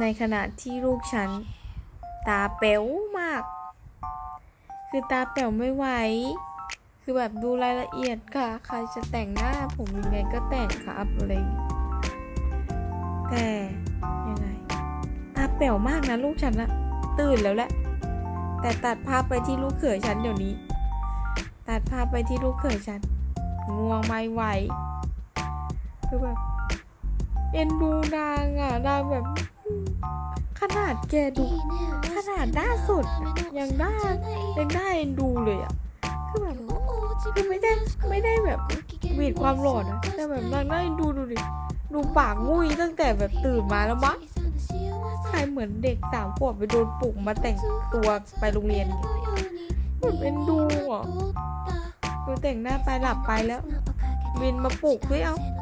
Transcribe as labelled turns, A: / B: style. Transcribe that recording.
A: ในขณะที่ลูกฉัน ตาเป๋วมาก คือตาเป๋วไม่ไหว คือแบบดูรายละเอียดค่ะ ใครจะแต่งหน้าผมยังไงก็แต่งครับอะไรแต่ยังไง ตาเป๋วมากนะลูกฉันอะตื่นแล้วแหละ แต่ตัดภาพไปที่ลูกเขยฉันเดี๋ยวนี้ ตัดภาพไปที่ลูกเขยฉัน ง่วงไม่ไหว คือแบบเอ็นดูนางอะนางแบบ ดแกดูขนาดหน้าสดยังได้ยังได้เอ็นดูเลยอะคือแบบคือไม่ได้ไม่ได้แบบหวีดความหล่อนะแต่แบบนางน่าเอ็นดูดูดิดูปากงุยตั้งแต่แบบตื่นมาแล้วมั้งใครเหมือนเด็กสามขวบไปโดนปลุกมาแต่งตัวไปโรงเรียนไงแบบเอ็นดูอะดูแต่งหน้าไปหลับไปแล้วบินมาปลุกด้วยเอา
B: เอา